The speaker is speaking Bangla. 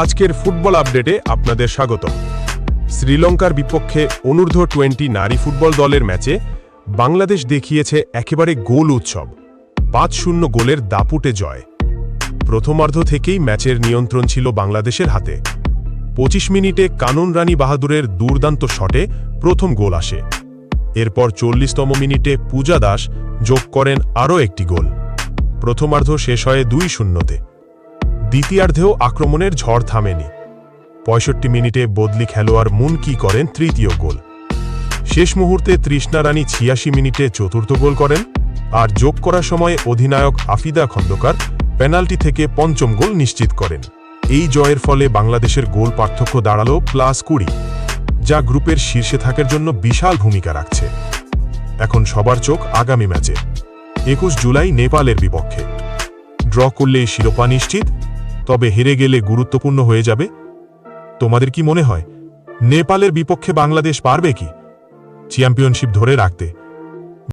আজকের ফুটবল আপডেটে আপনাদের স্বাগত শ্রীলঙ্কার বিপক্ষে অনূর্ধ্ব টোয়েন্টি নারী ফুটবল দলের ম্যাচে বাংলাদেশ দেখিয়েছে একেবারে গোল উৎসব, পাঁচ শূন্য গোলের দাপুটে জয়। প্রথমার্ধ থেকেই ম্যাচের নিয়ন্ত্রণ ছিল বাংলাদেশের হাতে। পঁচিশ মিনিটে কানন রানী বাহাদুরের দুর্দান্ত শটে প্রথম গোল আসে। এরপর চল্লিশতম মিনিটে পূজা দাস যোগ করেন আরও একটি গোল। প্রথমার্ধ শেষ হয় দুই শূন্যতে। দ্বিতীয়ার্ধেও আক্রমণের ঝড় থামেনি। পঁয়ষট্টি মিনিটে বদলি খেলোয়াড় মুন কি করেন তৃতীয় গোল। শেষ মুহূর্তে তৃষ্ণা রানী ছিয়াশি মিনিটে চতুর্থ গোল করেন আর যোগ করার সময় অধিনায়ক আফিদা খন্দকার পেনাল্টি থেকে পঞ্চম গোল নিশ্চিত করেন। এই জয়ের ফলে বাংলাদেশের গোল পার্থক্য দাঁড়াল প্লাস কুড়ি, যা গ্রুপের শীর্ষে থাকার জন্য বিশাল ভূমিকা রাখছে। এখন সবার চোখ আগামী ম্যাচে, একুশ জুলাই নেপালের বিপক্ষে। ড্র করলেই শিরোপা নিশ্চিত তবে হেরে গেলে গুরুত্বপূর্ণ হয়ে যাবে। তোমাদের কি মনে হয়, নেপালের বিপক্ষে বাংলাদেশ পারবে কি? চ্যাম্পিয়নশিপ ধরে রাখতে।